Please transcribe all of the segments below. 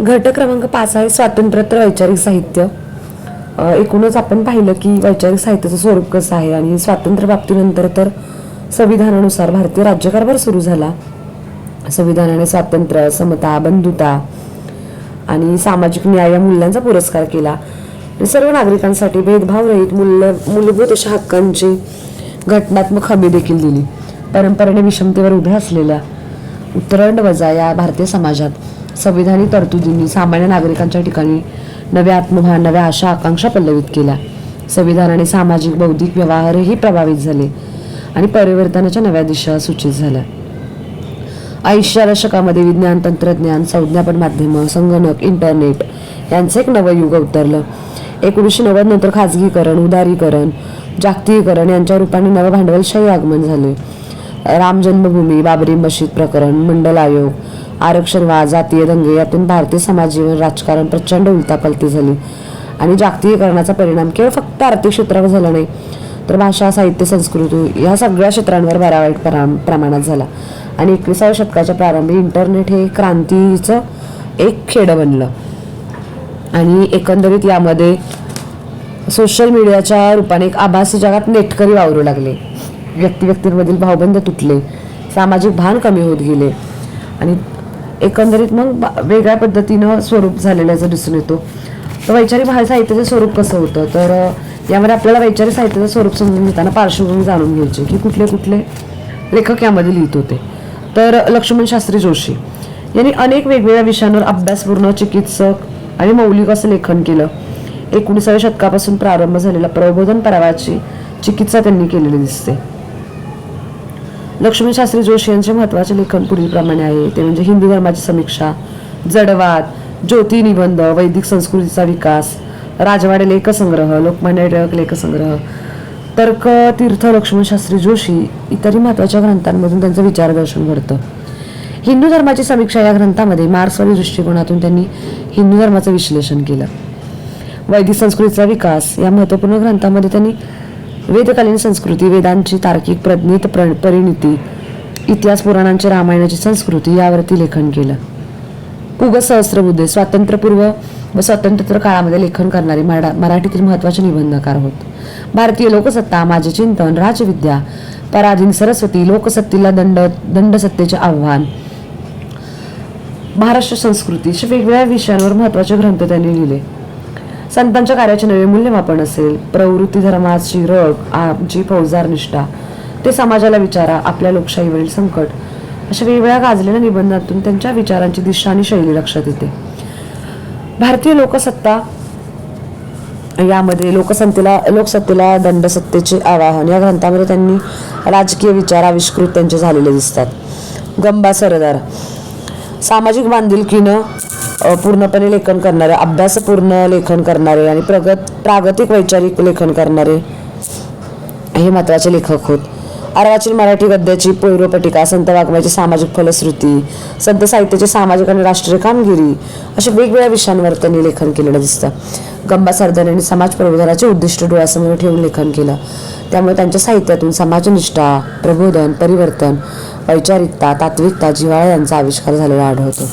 घटक क्रमांक पाच आहे स्वातंत्र्यत्र वैचारिक साहित्य. एकूणच आपण पाहिलं की वैचारिक साहित्याचं स्वरूप कसं आहे आणि स्वातंत्र्य प्राप्तीनंतर तर संविधानानुसार भारतीय राज्यकारभार सुरू झाला. संविधानाने स्वातंत्र्य समता बंधुता आणि सामाजिक न्याय या मूल्यांचा पुरस्कार केला. सर्व नागरिकांसाठी भेदभावरहित मूल्य मूलभूत अशा हक्कांची घटनात्मक हमी देखील दिली. परंपरेने विषमतेवर उभ्या असलेल्या उत्तरांड वजा या भारतीय समाजात संविधानिक तरतुदींनी सामान्य नागरिकांच्या ठिकाणी नव्या आत्मभान नव्या आशा आकांक्षा पल्लवित केल्या. संविधानाने सामाजिक बौद्धिक व्यवहारही प्रभावित झाले आणि परिवर्तनाच्या नव्या दिशा सूचित झाल्या. आयुष्या दशकामध्ये विज्ञान तंत्रज्ञान संज्ञापन माध्यमं संगणक इंटरनेट यांचं एक नवं युग अवतरलं एकोणीसशे नव्वद नंतर खाजगीकरण उदारीकरण जागतिकीकरण यांच्या रूपाने नवं भांडवलशाही आगमन झाले. राम जन्मभूमी बाबरी मशीद प्रकरण मंडल आयोग आरक्षणवाद जातीय दंगे यातून भारतीय समाज जीवन राजकारण प्रचंड उलतापलती झाली. आणि जागतिकीकरणाचा परिणाम केवळ फक्त आर्थिक क्षेत्रावर झाला नाही तर भाषा साहित्य संस्कृती या सगळ्या क्षेत्रांवर बऱ्या वाईट प्रमाणात झाला. आणि एकविसाव्या शतकाच्या प्रारंभी इंटरनेट हे क्रांतीचं एक खेडं बनलं. आणि एकंदरीत यामध्ये सोशल मीडियाच्या रूपाने एक आभासी जगात नेटकरी वावरू लागले. व्यक्ती व्यक्तींमधील भावबंध तुटले. सामाजिक भान कमी होत गेले. आणि एकंदरीत मग वेगळ्या पद्धतीनं स्वरूप झालेल्याचं दिसून येतो. तर वैचारिक भाषा साहित्याचं स्वरूप कसं होतं? तर यामध्ये आपल्याला वैचारिक साहित्याचं स्वरूप समजून घेताना पार्श्वभूमी जाणून घ्यायची की कुठले कुठले लेखक यामध्ये लिहित होते. तर लक्ष्मण शास्त्री जोशी यांनी अनेक वेगवेगळ्या विषयांवर अभ्यासपूर्ण चिकित्सक आणि मौलिक असं लेखन केलं. एकोणीसाव्या शतकापासून प्रारंभ झालेला प्रबोधन पर्वाची चिकित्सा त्यांनी केलेली दिसते. लक्ष्मी शास्त्री जोशी यांचे महत्त्वाचे लेखन पुढीलप्रमाणे आहे. ते म्हणजे हिंदू धर्माची समीक्षा जडवाद ज्योती निबंध वैदिक संस्कृतीचा विकास राजवाडे लेखसंग्रह लोकमान्य टिळक लेखसंग्रह तर्क तीर्थ लक्ष्मणशास्त्री जोशी इतरही महत्त्वाच्या ग्रंथांमधून त्यांचं विचारदर्शन घडतं. हिंदू धर्माची समीक्षा या ग्रंथामध्ये मार्क्सवादी दृष्टिकोनातून त्यांनी हिंदू धर्माचं विश्लेषण केलं. वैदिक संस्कृतीचा विकास या महत्त्वपूर्ण ग्रंथामध्ये त्यांनी वेदकालीन संस्कृती वेदांची तार्किक प्रज्ञित प्र परिणिती इतिहास पुराणांची रामायणाची संस्कृती यावरती लेखन केलं. उग सहस्रबुद्धे स्वातंत्र्यपूर्व व स्वातंत्र्योत्तर काळामध्ये लेखन करणारे मरा मराठीतील महत्त्वाचे निबंधकार होत. भारतीय लोकसत्ता माझे चिंतन राजविद्या पराधीन सरस्वती लोकसत्तेला दंड दंडसत्तेचे आव्हान महाराष्ट्र संस्कृती अशा वेगवेगळ्या विषयांवर महत्त्वाचे ग्रंथ त्यांनी लिहिले. संतांच्या कार्याचे नवे मूल्यमापन असेल प्रवृत्ती धर्माची रग आमची फौजदार निष्ठा ते समाजाला विचारा आपल्या लोकशाहीवरील संकट. अशा वेगवेगळ्या गाजलेल्या निबंधातून त्यांच्या विचारांची दिशा आणि शैली लक्षात येते. भारतीय लोकसत्ता यामध्ये लोकसत्तेला लोकसत्तेला दंडसत्तेचे आवाहन या ग्रंथामध्ये त्यांनी राजकीय विचार आविष्कृत त्यांचे झालेले दिसतात. गंबा सरदार. सामाजिक बांधिलकीनं पूर्णपणे लेखन करणारे अभ्यासपूर्ण लेखन करणारे आणि प्रगत प्रागतिक वैचारिक लेखन करणारे हे महत्त्वाचे लेखक होत. अर्वाचीन मराठी गद्याची पौरपटिका संत वाङ्मयाची सामाजिक फलश्रुती संत साहित्याची सामाजिक आणि राष्ट्रीय कामगिरी अशा वेगवेगळ्या विषयांवर त्यांनी लेखन केलेलं दिसतं. गंबा सरदार यांनी समाज प्रबोधनाचे उद्दिष्ट डोळ्यासमोर ठेवून लेखन केलं. त्यामुळे त्यांच्या साहित्यातून समाजनिष्ठा प्रबोधन परिवर्तन वैचारिकता तात्विकता जिव्हाळा यांचा आविष्कार झालेला आढळतो.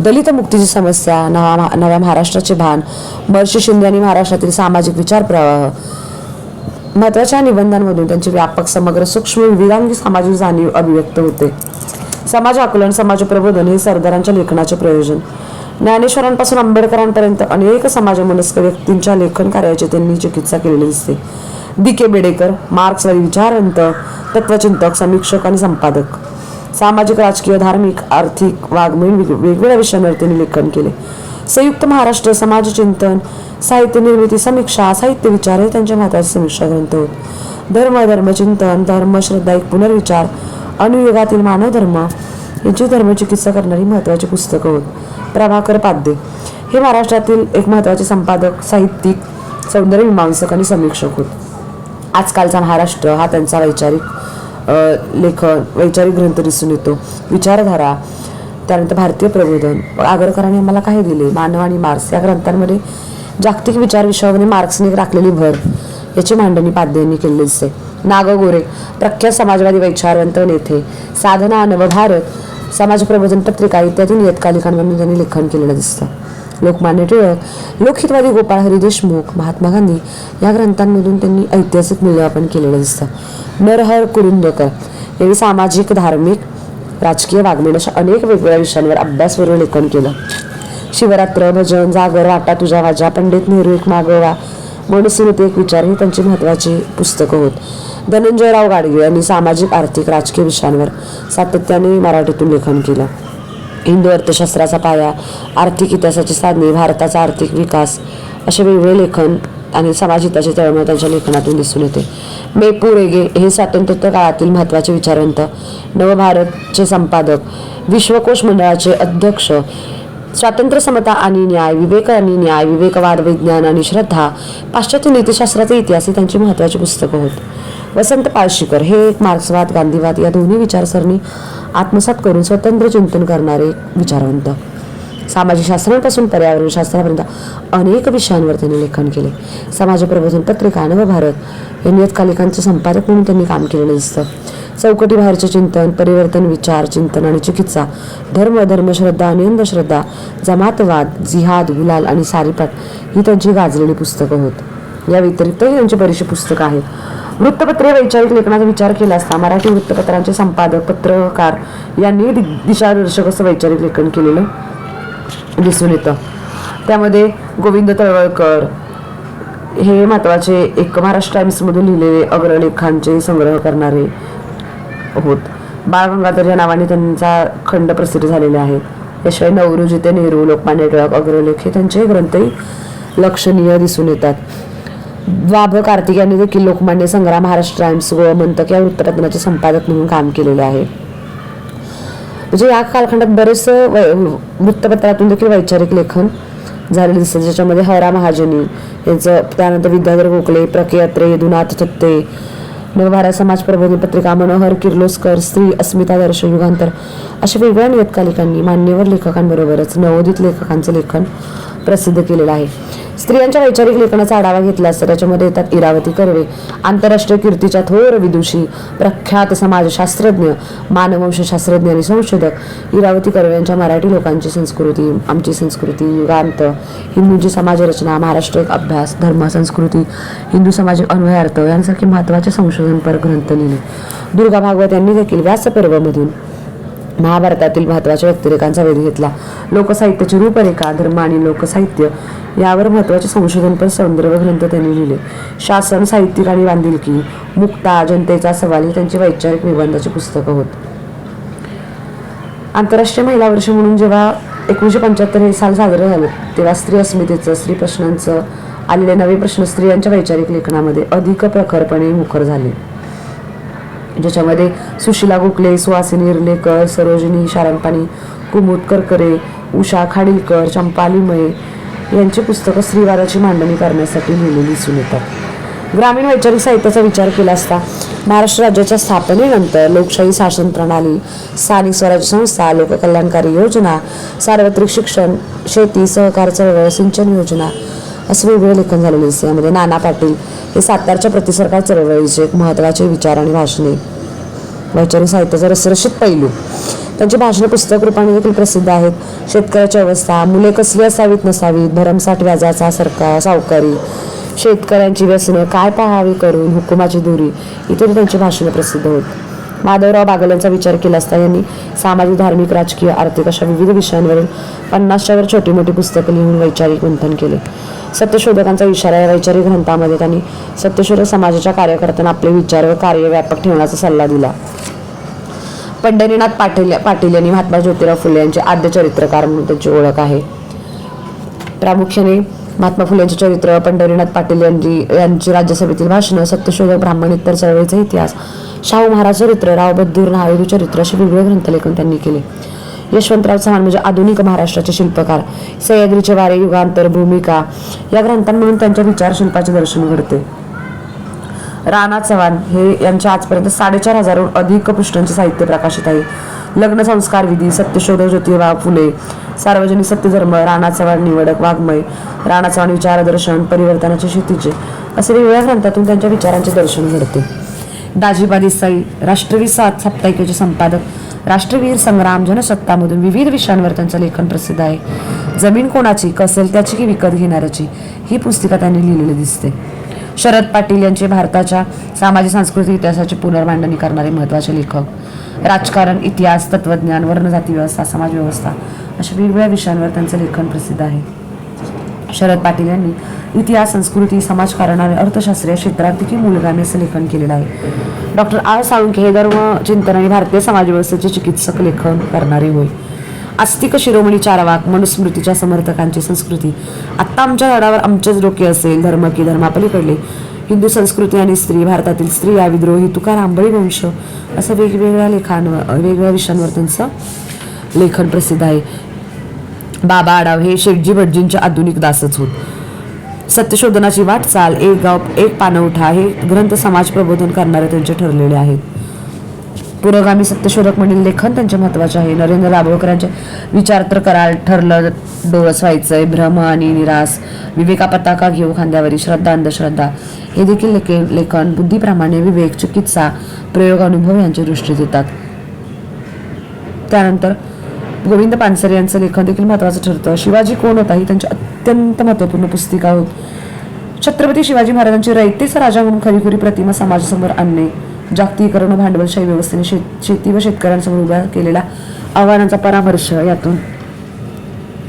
दलित मुक्तीची समस्या नवा नव्या महाराष्ट्राचे भान महर्षी शिंदे यांनी महाराष्ट्रातील सामाजिक विचार प्रवाह महत्त्वाच्या निबंधांमधून त्यांचे व्यापक समग्र सूक्ष्म विविधांगी सामाजिक जाणीव अभिव्यक्त होते. समाज आकलन समाज प्रबोधन हे सरदारांच्या लेखनाचे प्रयोजन. ज्ञानेश्वरांपासून आंबेडकरांपर्यंत अनेक समाजमनस्क व्यक्तींच्या लेखन कार्याची त्यांनी चिकित्सा केलेली दिसते. डी के बेडेकर मार्क्सवादी विचारवंत तत्वचिंतक समीक्षक आणि संपादक. सामाजिक राजकीय धार्मिक आर्थिक वाङ्मयीन वेग- वेगवेगळ्या विषयांवर त्यांनी लेखन केले. संयुक्त महाराष्ट्र समाज चिंतन साहित्य निर्मिती समीक्षा साहित्य विचार हे त्यांच्या महत्त्वाचे समीक्षा ग्रंथ होत. धर्म धर्मचिंतन धर्म श्रद्धा एक पुनर्विचार अनुयुगातील मानव धर्म यांची धर्मचिकित्सा करणारी महत्वाची पुस्तकं होत. प्रभाकर पाद्य हे महाराष्ट्रातील एक महत्त्वाचे संपादक साहित्यिक सौंदर्य मीमांसक आणि समीक्षक होत. आजकालचा महाराष्ट्र हा त्यांचा वैचारिक लेखन वैचारिक ग्रंथ दिसून येतो. विचारधारा त्यानंतर भारतीय प्रबोधन. आगरकरांनी आम्हाला काय दिले? मानव आणि मार्क्स. या ग्रंथांमध्ये जागतिक विचार विषयामध्ये मार्क्सने राखलेली भर. याची मांडणी पाध्यांनी केलेली दिसते. नाग गोरे प्रख्यात समाजवादी वैचारवंत नेते. साधना नवभारत समाज प्रबोधन पत्रिका इत्यादी नियतकालिकांमधून त्यांनी लेखन केलेलं दिसतं. लोकमान्य टिळक लोकहितवादी गोपाळ हरी देशमुख महात्मा गांधी या ग्रंथांमधून त्यांनी ऐतिहासिक मूल्यमापन केलेलं दिसतं. नरहर कुरुंदकर यांनी सामाजिक धार्मिक राजकीय वाग्मन अशा अनेक वेगवेगळ्या विषयांवर अभ्यासपूर्व लेखन केलं. शिवरात्र भजन जागर वाटा तुझ्या वाजा पंडित नेहरू एक मागोवा मनुस्मृती एक विचार ही त्यांची महत्त्वाची पुस्तकं होत. धनंजयराव गाडगे यांनी सामाजिक आर्थिक राजकीय विषयांवर सातत्याने मराठीतून लेखन केलं. हिंदू अर्थशास्त्राचा पाया आर्थिक इतिहासाची साधने भारताचा आर्थिक विकास असे वेगवेगळे लेखन आणि समाजिताचे तळमळ त्यांच्या लेखनातून दिसून येते. मेपू रेगे हे स्वातंत्र्योत्तर काळातील महत्त्वाचे विचारवंत नवभारतचे संपादक विश्वकोश मंडळाचे अध्यक्ष स्वातंत्र्य समता आणि न्याय विवेक आणि न्याय विवेकवाद विज्ञान आणि श्रद्धा पाश्चात्य नीतीशास्त्राचे इतिहास ही त्यांची महत्त्वाची पुस्तकं होती. वसंत पाळशीकर हे एक मार्क्सवाद गांधीवाद या दोन्ही विचारसरणी आत्मसात करून स्वतंत्र चिंतन करणारे विचारवंत. सामाजिक शास्त्रांपासून पर्यावरण शास्त्रापर्यंत अनेक विषयांवर त्यांनी लेखन केले. समाज प्रबोधन पत्रिका नवभारत या नियतकालिकांचे संपादक म्हणून त्यांनी काम केलेलं दिसतं. चौकटी बाहेरचे चिंतन परिवर्तन विचार चिंतन आणि चिकित्सा धर्म धर्मश्रद्धा आणि अंधश्रद्धा जमातवाद जिहाद गुलाल आणि सारीपाट ही त्यांची गाजलेली पुस्तकं होत. या व्यतिरिक्तही त्यांची बरीचशी पुस्तकं आहेत. वृत्तपत्रे वैचारिक लेखनाचा विचार केला असता मराठी वृत्तपत्रांचे संपादक पत्रकार यांनी दि- दिशादर्शक असं वैचारिक लेखन केलेलं दिसून येतं. त्यामध्ये गोविंद तळवळकर हे महत्त्वाचे एक महाराष्ट्र टाइम्समधून लिहिलेले अग्रलेखांचे संग्रह करणारे होत. बाळ गंगाधर या नावाने त्यांचा खंड प्रसिद्ध झालेले आहेत. याशिवाय नवरोजी ते नेहरू लोकमान्य टिळक अग्रलेख हे त्यांचे ग्रंथही लक्षणीय दिसून येतात. द्वाभ कार्तिक यांनी देखील लोकमान्य संग्राम महाराष्ट्र टाइम्स गोमंतक या वृत्तपत्राचे संपादक म्हणून काम केलेले आहे. म्हणजे या कालखंडात बरेच वृत्तपत्रातून देखील वैचारिक लेखन झालेले दिसतं. ज्याच्यामध्ये हरा महाजनी यांचं त्यानंतर विद्याधर गोखले प्रकेयात्रे यदुनाथ थत्ते नवभारत समाज प्रबोधन पत्रिका मनोहर किर्लोस्कर स्त्री अस्मिता दर्श युगांतर अशा वेगवेगळ्या नियतकालिकांनी मान्यवर लेखकांबरोबरच नवोदित लेखकांचं लेखन प्रसिद्ध केलेलं आहे. स्त्रियांच्या वैचारिक लेखनाचा आढावा घेतला असता त्याच्यामध्ये येतात इरावती कर्वे आंतरराष्ट्रीय कीर्तीच्या थोर विदुषी प्रख्यात समाजशास्त्रज्ञ मानववंशशास्त्रज्ञ आणि संशोधक. इरावती कर्वे यांच्या मराठी लोकांची संस्कृती आमची संस्कृती युगांत हिंदूंची समाजरचना महाराष्ट्र एक अभ्यास धर्म संस्कृती हिंदू समाज अन्वयार्थ यांसारखे महत्त्वाचे संशोधनपर ग्रंथ लिहिले. दुर्गा भागवत यांनी देखील व्यासपर्वमधून महाभारतातील महत्त्वाच्या व्यक्तिरेखांचा वेध घेतला. लोकसाहित्याची रूपरेखा धर्म आणि लोकसाहित्य यावर महत्त्वाचे संशोधनपर संदर्भ ग्रंथ त्यांनी लिहिले. शासन साहित्यिक आणि बांधिलकी मुक्ता जनतेचा सवाल ही त्यांची वैचारिक निबंधाची पुस्तकं होत. आंतरराष्ट्रीय महिला वर्ष म्हणून जेव्हा एकोणीसशे पंच्याहत्तर हे साल साजरं झालं तेव्हा स्त्री अस्मितेचं स्त्री प्रश्नांचं आलेले नवे प्रश्न स्त्रियांच्या वैचारिक लेखनामध्ये अधिक प्रखरपणे मुखर झाले. ज्याच्यामध्ये सुशिला गोखले सुहासिनी इर्लेकर सरोजिनी शारंगपाणी कुमुद करकरे उषा खाडीलकर चंपालीमये यांची पुस्तकं स्त्रीवादाची मांडणी करण्यासाठी लिहिलेली दिसून येतात. ग्रामीण वैचारिक साहित्याचा विचार केला असता महाराष्ट्र राज्याच्या स्थापनेनंतर लोकशाही शासन प्रणाली स्थानिक स्वराज्य संस्था लोककल्याणकारी योजना सार्वत्रिक शिक्षण शेती सहकार चळवळ सिंचन योजना असं वेगवेगळे लेखन झालेले दिसते यामध्ये. नाना पाटील हे सातारच्या प्रतिसरकार चळवळीचे एक महत्त्वाचे विचार आणि भाषणे. वैचारिक साहित्याचा रसरशीत पैलू. त्यांची भाषणे पुस्तक रूपाने देखील प्रसिद्ध आहेत. शेतकऱ्याची अवस्था मुले कसली असावीत नसावीत भरमसाठ व्याजाचा सरकार सावकारी. शेतकऱ्यांची व्यसनं काय पाहावी करून हुकुमाची दुरी इत्यादी त्यांची भाषणे प्रसिद्ध होत. माधवराव बागल यांचा विचार केला असता यांनी सामाजिक धार्मिक राजकीय आर्थिक अशा विविध विषयांवरील पन्नासच्या वर छोटी मोठी पुस्तकं लिहून वैचारिक मंथन केले. सत्यशोधकांचा इशारा या वैचारिक ग्रंथामध्ये त्यांनी सत्यशोधक समाजाच्या कार्यकर्त्यांना आपले विचार व कार्य व्यापक ठेवण्याचा सल्ला दिला. पंढरीनाथ पाटील पाटील यांनी महात्मा ज्योतिराव फुले यांचे आद्य चरित्रकार म्हणून त्यांची ओळख आहे. प्रामुख्याने महात्मा फुलेंचे चरित्र पंढरीनाथ पाटील यांची यांची राज्यसभेतील भाषणं सत्यशोधक ब्राह्मण इतर चळवळीचा इतिहास शाहू महाराज चरित्र राव बद्दूर नाळेदू चरित्र असे वेगवेगळे ग्रंथलेखन त्यांनी केले. यशवंतराव चव्हाण म्हणजे आधुनिक महाराष्ट्राचे शिल्पकार सह्याद्रीचे वारे युगांतर भूमिका या ग्रंथांमधून त्यांच्या विचारशिल्पाचे दर्शन घडते. राणा चव्हाण हे यांच्या आजपर्यंत साडेचार हजारहून अधिक पृष्ठांचे साहित्य प्रकाशित आहे. लग्न संस्कार विधी सत्यशोधक ज्योतिबा फुले सार्वजनिक सत्यधर्म राणा चव्हाण निवडक वाङ्मय राणा चव्हाण विचारदर्शन परिवर्तनाचे शेतीचे असे वेगवेगळ्या ग्रंथातून त्यांच्या विचारांचे दर्शन घडते. दाजीबा देसाई राष्ट्रवी सात साप्ताहिकेचे संपादक राष्ट्रवीर संग्राम जनसत्तामधून विविध विषयांवर त्यांचं लेखन प्रसिद्ध आहे. जमीन कोणाची कसेल त्याची की विकत घेणाऱ्याची ही पुस्तिका त्यांनी लिहिलेली दिसते. शरद पाटील यांचे भारताच्या सामाजिक सांस्कृतिक इतिहासाची पुनर्मांडणी करणारे महत्त्वाचे लेखक. राजकारण इतिहास तत्वज्ञान वर्णजाती व्यवस्था समाज व्यवस्था अशा वेगवेगळ्या विषयांवर त्यांचं लेखन प्रसिद्ध आहे. शरद पाटील यांनी इतिहास संस्कृती समाजकारण आणि अर्थशास्त्र या क्षेत्रात देखील मूलगामी असं लेखन केलेलं आहे. Doctor R. साळुंखे हे धर्म चिंतन आणि भारतीय समाजव्यवस्थेचे चिकित्सक लेखन करणारे होय. आस्तिक शिरोमणी चारवाक मनुस्मृतीच्या समर्थकांची संस्कृती. आत्ता आमच्या झाडावर आमचेच डोके असेल धर्म की धर्मापलीकडले. हिंदू संस्कृती आणि स्त्री भारतातील स्त्रिया विद्रोही तुकाराम आंबळी वंश असं वेगवेगळ्या लेखांवर वेगवेगळ्या विषयांवर त्यांचं लेखन प्रसिद्ध आहे. बाबा आडाव हे शेटजी भटजींचे आधुनिक दासच होत सत्यशोधनाची वाटचाल एक गाव एक पानवठा हे ग्रंथ समाज प्रबोधन करणारे त्यांचे ठरलेले आहेत. पुरोगामी सत्यशोधक म्हणील लेखन त्यांचे महत्त्वाचे आहे. नरेंद्र दाभोळकरांच्या विचार तर कराल ठरलं डोळस व्हायचंय. भ्रम आणि निरास विवेका पताका घेऊ खांद्यावरी श्रद्धा अंधश्रद्धा. हे देखील लेखे लेखन बुद्धीप्रमाणे विवेक चिकित्सा प्रयोग अनुभव यांच्या दृष्टीत येतात त्यानंतर गोविंद पानसरे यांचं लेखन देखील महत्त्वाचं ठरतं. शिवाजी कोण होता? ही त्यांची अत्यंत महत्त्वपूर्ण पुस्तिका होत. छत्रपती शिवाजी महाराजांची रयतेचा राजा म्हणून खरीखुरी प्रतिमा समाजासमोर आणणे जागतिकीकरण व भांडवलशाही व्यवस्थेने शेत शेती व शेतकऱ्यांसमोर उभ्या केलेल्या आव्हानांचा परामर्श यातून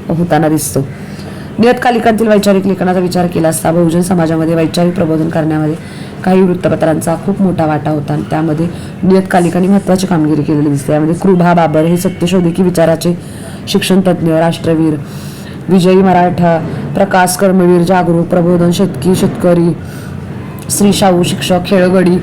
होताना दिसतो. नियतकालिकांतील वैचारिक लेखनाचा विचार केला असता बहुजन समाजामध्ये वैचारिक प्रबोधन करण्यामध्ये काही वृत्तपत्रांचा खूप मोठा वाटा होता आणि त्यामध्ये नियतकालिकांनी महत्त्वाची कामगिरी केलेली दिसते. यामध्ये कृभा बाबर हे सत्यशोधकी विचाराचे शिक्षणतज्ज्ञ राष्ट्रवीर विजयी मराठा प्रकाश कर्मवीर जागरूक प्रबोधन शेतकी शेतकरी श्री शाहू शिक्षक खेळगडी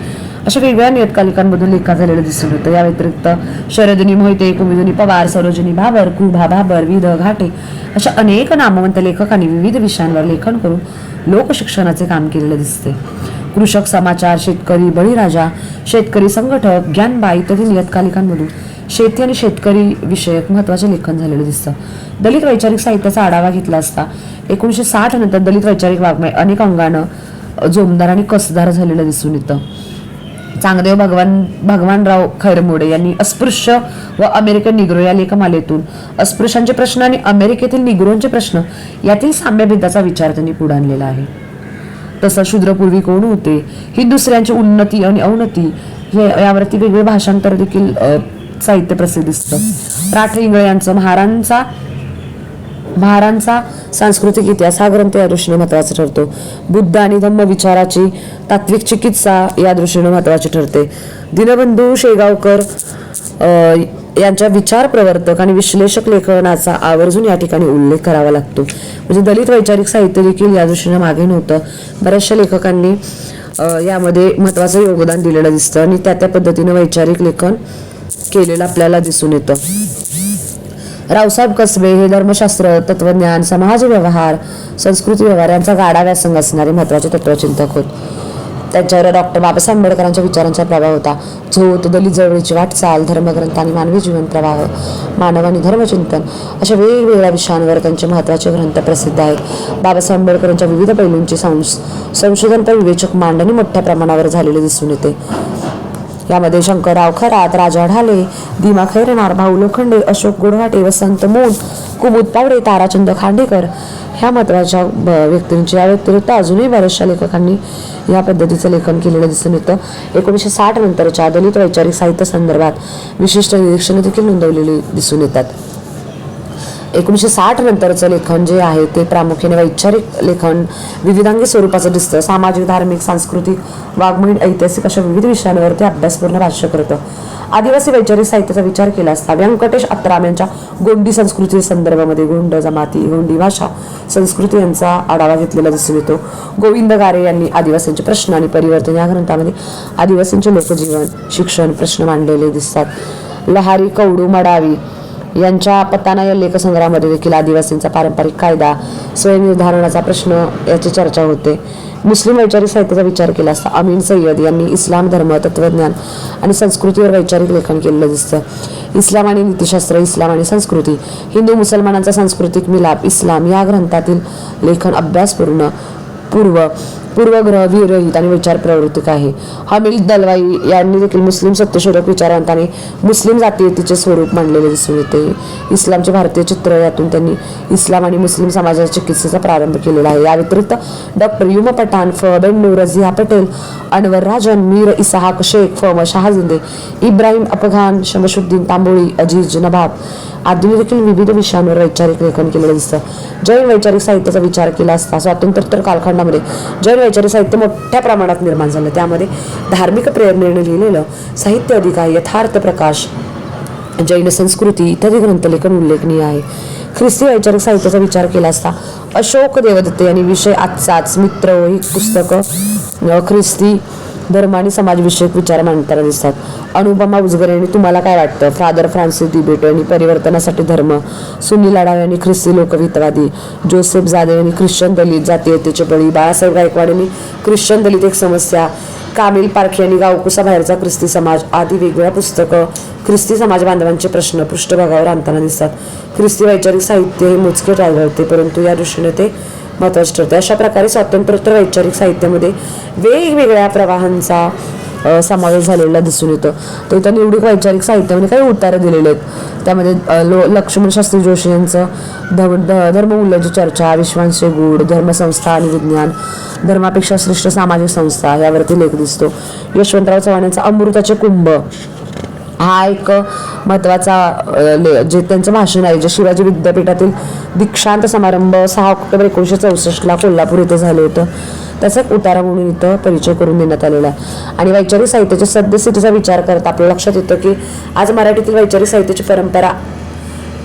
अशा वेगवेगळ्या नियतकालिकांमधून लेखा झालेलं दिसून येतं या व्यतिरिक्त शरदनी मोहिते कुमिदनी पवार सरोजिनी भाबर कुभा भाबर विध घाटे अशा अनेक नामवंत लेखकांनी विविध विषयांवर लेखन करून लोकशिक्षणाचे काम केलेले दिसते. कृषक समाचार शेतकरी बळीराजा शेतकरी संघटक ज्ञानबाई इत्यादी नियतकालिकांमधून शेती आणि शेतकरी विषयक महत्त्वाचे लेखन झालेलं दिसतं. दलित वैचारिक साहित्याचा आढावा घेतला असता एकोणीसशे साठ नंतर दलित वैचारिक वाङ्मय अनेक अंगानं जोमदार आणि कसदार झालेलं दिसून येतं. चांगदेव भगवान भगवानराव खैरमोडे यांनी अस्पृश्य व अमेरिकन निग्रो या लेखमालेतून अस्पृश्यांचे प्रश्न आणि अमेरिकेतील निग्रोंचे प्रश्न यातील साम्यभेदाचा विचार त्यांनी पुढे आणलेला आहे. तसं शूद्रपूर्वी कोण होते? ही दुसऱ्यांची उन्नती आणि अवनती हे यावरती वेगळे भाषांतर देखील साहित्य प्रसिद्ध दिसतं. राठ इंगळे यांचं महारांचा महारांचा सांस्कृतिक इतिहास हा ग्रंथ या दृष्टीने महत्त्वाचा ठरतो. बुद्ध आणि धम्म विचाराची तात्विक चिकित्सा या दृष्टीने महत्वाची ठरते. दीनबंधू शेगावकर यांच्या विचार प्रवर्तक आणि विश्लेषक लेखनाचा आवर्जून या ठिकाणी उल्लेख करावा लागतो. म्हणजे दलित वैचारिक साहित्य देखील या दृष्टीने मागे नव्हतं. बऱ्याचशा लेखकांनी यामध्ये महत्वाचं योगदान दिलेलं दिसतं आणि त्या त्या पद्धतीने वैचारिक लेखन केलेलं आपल्याला दिसून येतं. रावसाहेब कसबे हे धर्मशास्त्र तत्वज्ञान समाज व्यवहार संस्कृती व्यवहार यांचा गाडा व्यासंग असणारे महत्त्वाचे तत्वचिंतक होत. त्यांच्यावर डॉक्टर बाबासाहेब आंबेडकरांच्या विचारांचा प्रभाव होता. झोत दलित जवळीची वाटचाल धर्मग्रंथ आणि मानवी जीवन प्रवाह मानव आणि धर्मचिंतन अशा वेगवेगळ्या विषयांवर त्यांचे महत्त्वाचे ग्रंथ प्रसिद्ध आहेत. बाबासाहेब आंबेडकरांच्या विविध पैलूंची संशोधन संशोधनपर विवेचक मांडणी मोठ्या प्रमाणावर झालेली दिसून येते. यामध्ये शंकरराव खरात राजा ढाले दिमा खैरनार भाऊ लोखंडे अशोक गुडघाटे वसंत मोन कुमुद पावडे ताराचंद खांडेकर ह्या महत्त्वाच्या व्यक्तींची. या व्यतिरिक्त अजूनही बऱ्याचशा लेखकांनी या पद्धतीचं लेखन केलेलं दिसून येतं. एकोणीसशे साठ नंतरच्या दलित वैचारिक साहित्य संदर्भात विशिष्ट निरीक्षणं देखील नोंदवलेली दिसून येतात. एकोणीसशे साठ नंतरचं लेखन जे आहे ते प्रामुख्याने वैचारिक लेखन विविधांगी स्वरूपाचं दिसतं. सामाजिक धार्मिक सांस्कृतिक वाङ्मयीन ऐतिहासिक अशा विविध विषयांवर ते अभ्यासपूर्ण भाष्य करतं. आदिवासी वैचारिक साहित्याचा विचार केला असता व्यंकटेश अत्राम यांच्या गोंडी संस्कृती संदर्भामध्ये गोंड जमाती गोंडी भाषा संस्कृती यांचा आढावा घेतलेला दिसून येतो. गोविंद गारे यांनी आदिवासींचे प्रश्न आणि परिवर्तन या ग्रंथामध्ये आदिवासींचे लोकजीवन शिक्षण प्रश्न मांडलेले दिसतात. लहारी कवडू मडावी यांच्या पताना या लेखसंग्रहामध्ये देखील आदिवासींचा पारंपरिक कायदा स्वयंनिर्धारणाचा प्रश्न याची चर्चा होते. मुस्लिम वैचारिक साहित्याचा विचार केला असता अमीन सय्यद यांनी इस्लाम धर्म तत्वज्ञान आणि संस्कृतीवर वैचारिक लेखन केलेलं दिसतं. इस्लाम आणि नीतिशास्त्र इस्लाम आणि संस्कृती हिंदू मुसलमानांचा सांस्कृतिक मिलाप इस्लाम या ग्रंथातील लेखन अभ्यासपूर्ण पूर्व पूर्वग्रह विरहित आणि विचार प्रवृत्तिक आहे. हमील दलवाई यांनी देखील मुस्लिम सत्यशोधक विचारांताने मुस्लिम जातीयतेचे स्वरूप मांडलेले दिसून येते. इस्लामचे भारतीय चित्र यातून त्यांनी इस्लाम आणि मुस्लिम समाजाच्या चिकित्सेचा प्रारंभ केलेला आहे. या व्यतिरिक्त डॉक्टर युम पठाण फबेन नुरझिया पटेल अनवर राजन मीर इसाहाक शेख फम शहाजिंदे इब्राहिम अपघान शमशुद्दीन तांबोळी अजीज नभाब आधी देखील विविध विषयांवर वैचारिक लेखन केलेलं दिसतं. जैन वैचारिक साहित्याचा विचार केला असता स्वातंत्र्योत्तर कालखंडामध्ये जैन वैचारिक साहित्य मोठ्या प्रमाणात निर्माण झालं. त्यामध्ये धार्मिक प्रेरणेने लिहिलेलं साहित्य अधिक आहे यथार्थ प्रकाश जैन संस्कृती इत्यादी ग्रंथलेखन उल्लेखनीय आहे. ख्रिस्ती वैचारिक साहित्याचा विचार केला असता अशोक देवदत्ते यांनी विषय आजचाच मित्र ही पुस्तकं ख्रिस्ती धर्म आणि समाजविषयक विचार मांडताना दिसतात. अनुपमा उजगर यांनी तुम्हाला काय वाटतं? फादर फ्रान्सिस दिबेटो यांनी परिवर्तनासाठी धर्म सुनील लाडाव यांनी ख्रिस्ती लोकहितवादी जोसेफ जाधव यांनी ख्रिश्चन दलित जातीयतेचे बळी बाळासाहेब गायकवाड यांनी ख्रिश्चन दलित एक समस्या कामिल पारखे यांनी गावकुसा बाहेरचा ख्रिस्ती समाज आदी वेगवेगळ्या पुस्तकं ख्रिस्ती समाज बांधवांचे प्रश्न पृष्ठभागावर आणताना दिसतात. ख्रिस्ती वैचारिक साहित्य हे मोजके आढळते परंतु या दृष्टीने ते महत्त्वाची ठरते. अशा प्रकारे स्वातंत्र्योत्तर वैचारिक साहित्यामध्ये वेगवेगळ्या प्रवाहांचा समावेश झालेला दिसून येतो. तर इथं निवडक वैचारिक साहित्यामध्ये काही उतारं दिलेले आहेत. त्यामध्ये लो लक्ष्मण शास्त्री जोशी यांचं धर्म ध- धर्ममूल्याची चर्चा विश्वांचे गूढ धर्मसंस्था आणि विज्ञान धर्मापेक्षा श्रेष्ठ सामाजिक संस्था यावरती लेख दिसतो. यशवंतराव चव्हाण यांचा अमृताचे कुंभ हा एक महत्त्वाचा जे त्यांचं भाषण आहे जे शिवाजी विद्यापीठातील दीक्षांत समारंभ सहा ऑक्टोबर एकोणीसशे चौसष्टला कोल्हापूर इथं झालं होतं. त्याचा एक उतारा म्हणून इथं परिचय करून देण्यात आलेला आहे. आणि वैचारिक साहित्याच्या सद्यस्थितीचा विचार करता आपल्या लक्षात येतं की आज मराठीतील वैचारिक साहित्याची परंपरा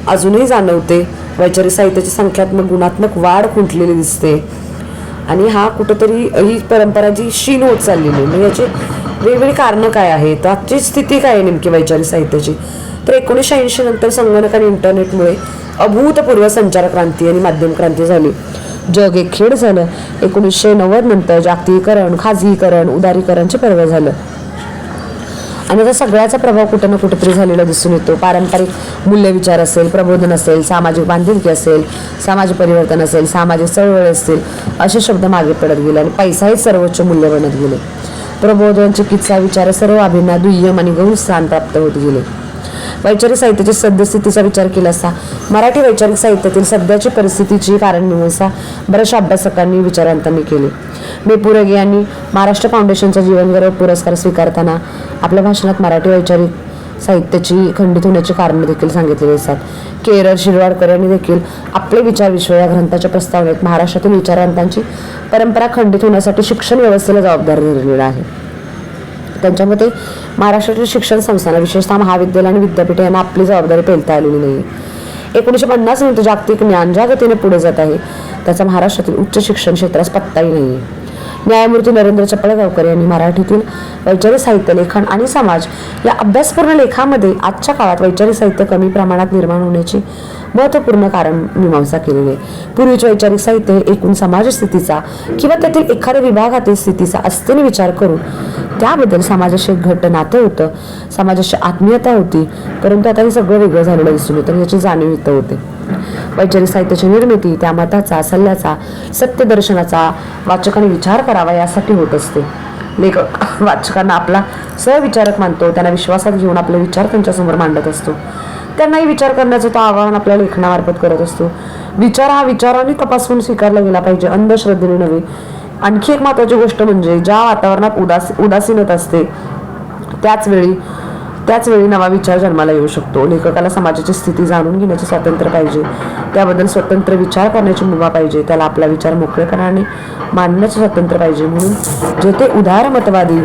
अजूनही जाणवते. वैचारिक साहित्याची संख्यात्मक गुणात्मक वाढ खुंटलेली दिसते. आणि हा कुठंतरी ही परंपरा जी क्षीण होत चाललेली आहे. म्हणजे याची वेगवेगळी कारणं काय आहेत? आजची स्थिती काय आहे नेमकी वैचारिक साहित्याची? तर एकोणीसशे ऐंशी नंतर संगणक आणि इंटरनेटमुळे अभूतपूर्व संचार क्रांती आणि माध्यम क्रांती झाली. जग एक खेड झालं. एकोणीसशे नव्वद नंतर जागतिकीकरण खाजगीकरण उदारीकरणचे पर्व झालं. आणि आता सगळ्याचा प्रभाव कुठं ना कुठेतरी झालेला दिसून येतो. पारंपरिक मूल्यविचार असेल प्रबोधन असेल सामाजिक बांधिलकी असेल सामाजिक परिवर्तन असेल सामाजिक चळवळ असतील असे शब्द मागे पडत गेले आणि पैसा हे सर्वोच्च मूल्य बनत गेले. प्रबोधन चिकित्सा विचार सर्व अभिनय दुय्यम आणि गौण स्थान प्राप्त होत गेले. वैचारिक साहित्याची सद्यस्थितीचा विचार केला असता मराठी वैचारिक साहित्यातील सध्याची परिस्थितीची कारणमीमांसा बऱ्याचशा अभ्यासकांनी विचारांतांनी केली. बेपुरगे यांनी महाराष्ट्र फाउंडेशनचा जीवनगौरव पुरस्कार स्वीकारताना आपल्या भाषणात मराठी वैचारिक साहित्याची खंडित होण्याची कारणं देखील सांगितलेली असतात केरळ शिरवाडकर यांनी देखील आपले विचार विश्व या ग्रंथाच्या प्रस्तावनेत महाराष्ट्रातील विचारवंतांची परंपरा खंडित होण्यासाठी शिक्षण व्यवस्थेला जबाबदार धरलेला आहे. त्यांच्या मते महाराष्ट्रातील शिक्षण संस्थांना विशेषतः महाविद्यालय आणि विद्यापीठ यांना आपली जबाबदारी पेलता आलेली नाही एकोणीसशे पन्नास नंतर जागतिक ज्ञान ज्या गतीने पुढे जात आहे. त्याचा महाराष्ट्रातील उच्च शिक्षण क्षेत्रास पत्ताही नाही न्यायमूर्ती नरेंद्र चपळगावकर यांनी मराठीतील वैचारिक साहित्य लेखन आणि समाज या अभ्यासपूर्ण लेखामध्ये आजच्या काळात वैचारिक साहित्य कमी प्रमाणात निर्माण होण्याची महत्त्वपूर्ण कारण मीमांसा केलेली आहे. पूर्वीचे वैचारिक साहित्य हे एकूण समाज स्थितीचा किंवा त्यातील एखाद्या विभागातील स्थितीचा असतेने विचार करून त्याबद्दल समाजाशी एक घट्ट नातं होतं. समाजाशी आत्मीयता होती. परंतु आता हे सगळं वेगळं झालेलं दिसून येतं याची जाणीव इथं होते. वैचारिक साहित्याची निर्मिती त्या मताचा सल्ल्याचा सत्यदर्शनाचा वाचकांनी विचार करावा यासाठी होत असते. लेखक वाचकांना आपला सहविचारक मानतो त्यांना विश्वासात घेऊन आपले विचार त्यांच्यासमोर मांडत असतो. त्यांनाही विचार करण्याचं तो आवाहन आपल्या लेखनामार्फत करत असतो. विचार हा विचाराने तपासून स्वीकारला गेला पाहिजे अंधश्रद्धेने नव्हे. आणखी एक महत्वाची गोष्ट म्हणजे ज्या वातावरणात उदास उदासीनत असते त्याच वेळी त्याच वेळी नवा विचार जन्माला येऊ शकतो. लेखकाला समाजाची स्थिती जाणून घेण्याचे स्वातंत्र्य पाहिजे. त्याबद्दल स्वतंत्र विचार करण्याची मुभा पाहिजे. त्याला आपला विचार मोकळेपणाने मांडण्याचे स्वातंत्र्य पाहिजे. म्हणून जेथे उदारमतवादी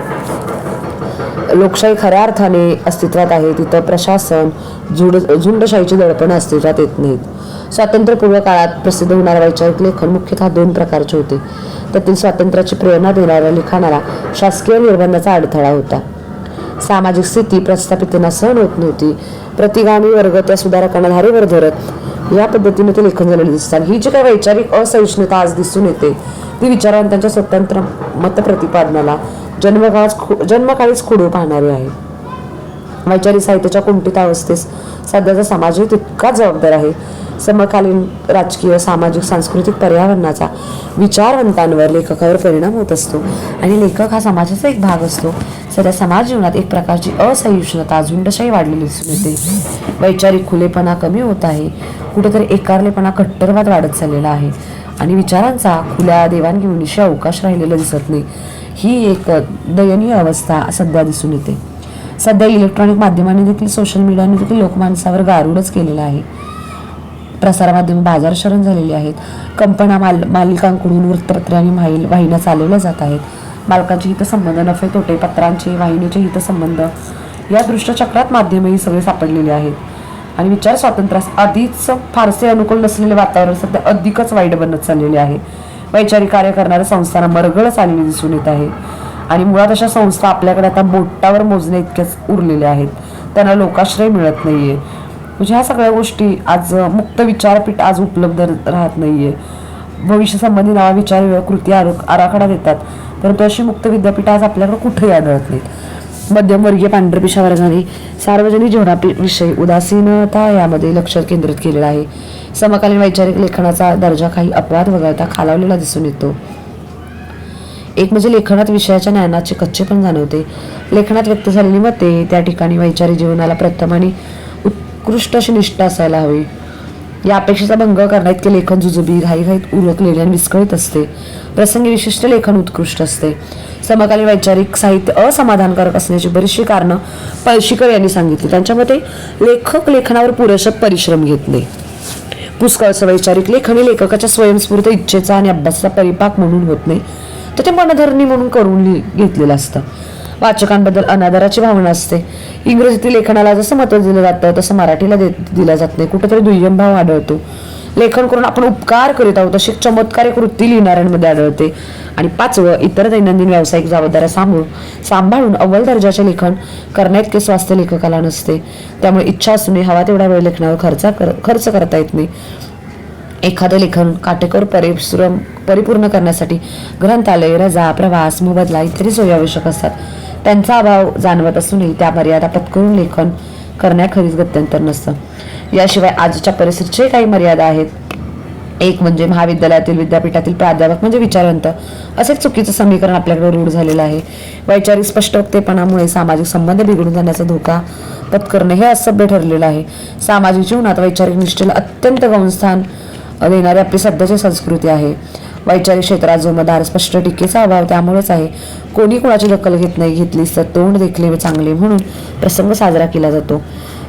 लोकशाही खऱ्या अर्थाने अस्तित्वात आहे तिथं प्रशासन झुंड झुंडशाहीची दडपणं अस्तित्वात येत नाहीत. स्वातंत्र्यपूर्व काळात प्रसिद्ध होणारे वैचारिक लेखन मुख्यतः दोन प्रकारचे होते. त्यातील स्वातंत्र्याची प्रेरणा देणाऱ्या लिखाणाला शासकीय निर्बंधाचा अडथळा होता. सामाजिक स्थिती प्रस्थापितांना सहन होत नव्हती. प्रतिगामी वर्ग त्या सुधारकांना धारेवर धरत या पद्धतीने ते लेखन झालेले दिसतात. ही जी काही वैचारिक असहिष्णुता आज दिसून येते ती विचारांतांच्या स्वतंत्र मत प्रतिपादनाला जन्मकाळच जन्मकाळीच खुडू पाहणारी आहे. वैचारिक साहित्याच्या कुंठित अवस्थेस सध्याचा समाजही तितकाच जबाबदार आहे. समकालीन राजकीय सामाजिक सांस्कृतिक पर्यावरणाचा विचारवंतांवर लेखकावर परिणाम होत असतो. आणि लेखक हा समाजाचा एक भाग असतो. सध्या समाज जीवनात एक प्रकारची असहिष्णुता झुंडशाही वाढलेली दिसून येते. वैचारिक खुलेपणा कमी होत आहे. कुठेतरी एकारलेपणा कट्टरवाद वाढत चाललेला आहे. आणि विचारांचा खुल्या देवाणघेवाणीशी अवकाश राहिलेला दिसत नाही. ही एक दयनीय अवस्था सध्या दिसून येते. सध्या इलेक्ट्रॉनिक माध्यमांनी देखील सोशल मीडियाने देखील लोकमानसावर गारूडच केलेलं आहे. प्रसारमाध्यम बाजार शरण झालेली आहेत. कंपन्या माल मालिकांकडून वृत्तपत्रे आणि माहिल वाहिन्या चालवल्या जात आहेत. मालकांचे हितसंबंध नफे तोटे पत्रांचे वाहिनीचे हितसंबंध या दृष्टचक्रात माध्यमही सगळे सापडलेले आहेत. आणि विचार स्वातंत्र्यास आधीच फारसे अनुकूल नसलेले वातावरण सध्या अधिकच वाईट बनत चाललेले आहे. वैचारिक कार्य करणाऱ्या संस्थांना मरगळच आलेली दिसून येत आहे. आणि मुळात अशा संस्था आपल्याकडे आता बोटावर मोजण्या इतक्याच उरलेल्या आहेत. त्यांना लोकाश्रय मिळत नाहीये. म्हणजे ह्या सगळ्या गोष्टी आज मुक्त विचारपीठ आज उपलब्ध राहत नाही आहे संबंधी नवा विचार कृती आरो- आराखडा देतात. परंतु अशी मुक्त विद्यापीठ आज आपल्याकडे कुठेही आढळत नाहीत. मध्यमवर्गीय पांढरपिशा वर्गाने सार्वजनिक जीवनाविषयी उदासीनता यामध्ये लक्ष केंद्रित केलेलं आहे. समकालीन वैचारिक लेखनाचा दर्जा काही अपवाद वगळता खालावलेला दिसून येतो. एक म्हणजे लेखनात विषयाच्या ज्ञानाचे कच्चे पण जाणवते. लेखनात व्यक्त झालेली मते त्या ठिकाणी वैचारिक जीवनाला प्रथम आणि उत्कृष्ट अशी निष्ठा असायला हवी. या अपेक्षेचा भंग करण्यात इतके लेखन जुजुबी घाईघाईत उरकलेले आणि विस्कळीत असते. प्रसंगी विशिष्ट लेखन उत्कृष्ट असते. समकालीन वैचारिक साहित्य असमाधानकारक असण्याची बरीचशी कारणं पळशीकर यांनी सांगितली. त्यांच्या मते लेखक लेखनावर पुरेशा परिश्रम घेत नाही. पुष्कळचं वैचारिक लेखन हे लेखकाच्या स्वयंस्फूर्त इच्छेचा आणि अभ्यासाचा परिपाक म्हणून होत नाही. तर ते मनधरणी म्हणून करून घेतलेलं असतं. वाचकांबद्दल अनादराची भावना असते. इंग्रजीतील लेखनाला जसं महत्त्व दिलं जातं तसं मराठीला दे दिलं जात नाही. कुठेतरी दुय्यम भाव आढळतो. लेखन करून आपण उपकार करीत आहोत अशी चमत्कारिक वृत्ती लिहिणाऱ्यांमध्ये आढळते. आणि पाचवं इतर दैनंदिन व्यावसायिक जबाबदाऱ्या सांभाळून सांभाळून अव्वल दर्जाचे लेखन करण्याइतके स्वास्थ्य लेखकाला नसते. त्यामुळे इच्छा असूनही हवा तेवढा वेळ लेखनावर खर्च कर खर्च करता येत नाही. एखादं लेखन काटेकोर परिश्रम परिपूर्ण करण्यासाठी ग्रंथालय रजा प्रवास मोबदला इत्यादी सोयी आवश्यक असतात. त्यांचा अभाव जाणवत असूनही त्या मर्यादा पत्करून लेखन करण्याखरीच गत्यंतर नसतं. याशिवाय आजच्या परिस्थितीचे काही मर्यादा आहेत एक म्हणजे महाविद्यालयातील विद्यापीठातील प्राध्यापक म्हणजे विचारवंत असे एक चुकीचं समीकरण आपल्याकडे रूढ झालेलं आहे. वैचारिक स्पष्टवक्तेपणामुळे सामाजिक संबंध बिघडून जाण्याचा धोका पत्करणं हे असभ्य ठरलेलं आहे. सामाजिक जीवनात वैचारिक निष्ठेला अत्यंत गौणस्थान देणारी आपली सध्याची संस्कृती आहे. वैचारिक क्षेत्रात जोमदार स्पष्ट टीकेचा अभाव त्यामुळेच आहे. कोणी कोणाची दखल घेत नाही घेतलीस तर तोंड देखले चांगले म्हणून प्रसंग साजरा केला जातो.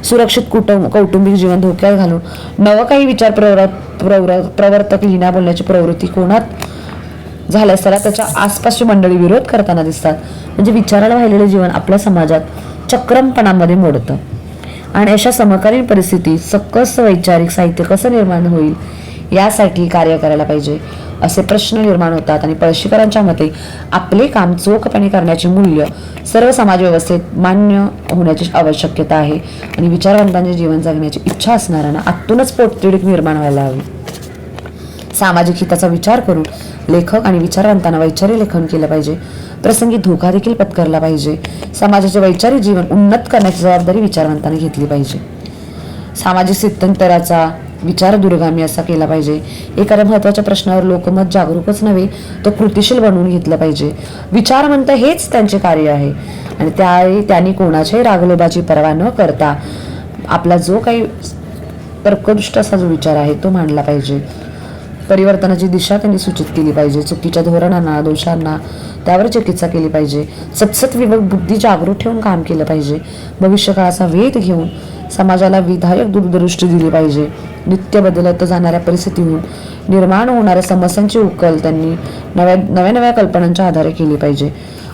सुरक्षित कुटुंब कौटुंबिक जीवन धोक्यात घालून नवं काही विचार प्रवर प्रवर प्रवर्तक लिहिण्या बोलण्याची प्रवृत्ती कोणात झाल्या असताना त्याच्या आसपासची मंडळी विरोध करताना दिसतात. म्हणजे विचाराला वाहिलेलं जीवन आपल्या समाजात चक्रमपणामध्ये मोडतं. आणि अशा समकालीन परिस्थितीत सकस वैचारिक साहित्य कसं निर्माण होईल यासाठी कार्य करायला पाहिजे. असे प्रश्न निर्माण होतात आणि पळशीकरांच्या मते आपले काम चोखपणे करण्याचे मूल्य सर्व समाज व्यवस्थेत मान्य होण्याची आवश्यकता आहे. आणि विचारवंतांचे जीवन जगण्याची इच्छा असणाऱ्यांना आतूनच पोटतिडीक निर्माण व्हायला हवी. सामाजिक हिताचा विचार करून लेखक आणि विचारवंतांना वैचारिक लेखन केलं पाहिजे. प्रसंगी धोका देखील पत्करला पाहिजे. समाजाचे वैचारिक जीवन उन्नत करण्याची जबाबदारी विचारवंतांनी घेतली पाहिजे. सामाजिक स्थित्यंतराचा विचार दूरगामी असा केला पाहिजे. एखाद्या महत्त्वाच्या प्रश्नावर लोकमत जागरूकच नव्हे तर कृतिशील बनवून घेतलं पाहिजे. विचारवंत हेच त्यांचे कार्य आहे. आणि त्या त्यांनी कोणाच्याही रागलोभाची पर्वा न करता आपला जो काही तर्कदृष्ट असा जो विचार आहे तो मांडला पाहिजे. परिवर्तनाची दिशा त्यांनी सूचित केली पाहिजे. चुकीच्या धोरणांना दोषांना त्यावर चिकित्सा केली पाहिजे. सतसत विवेक बुद्धी जागृत ठेवून काम केलं पाहिजे. भविष्यकाळाचा वेध घेऊन समाजाला विधायक दूरदृष्टी दिली पाहिजे. नित्य बदलत जाणाऱ्या परिस्थितीहून निर्माण होणाऱ्या समस्यांची उकल त्यांनी नव्या नव्या नव्या कल्पनांच्या आधारे केली पाहिजे.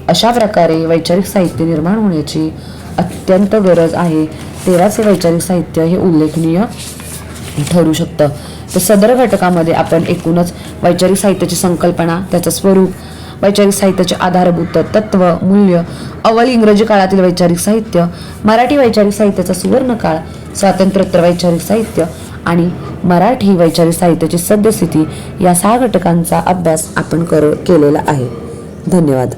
अशा प्रकारे वैचारिक साहित्य निर्माण होण्याची अत्यंत गरज आहे. तेव्हाच हे वैचारिक साहित्य हे उल्लेखनीय ठरू शकतं. तर सदर घटकामध्ये आपण एकूणच वैचारिक साहित्याची संकल्पना त्याचं स्वरूप वैचारिक साहित्याचे आधारभूत तत्व मूल्य अव्वल इंग्रजी काळातील वैचारिक साहित्य मराठी वैचारिक साहित्याचा सुवर्ण काळ स्वातंत्र्योत्तर वैचारिक साहित्य आणि मराठी वैचारिक साहित्याची सद्यस्थिती या सहा घटकांचा अभ्यास आपण कर केलेला आहे. धन्यवाद.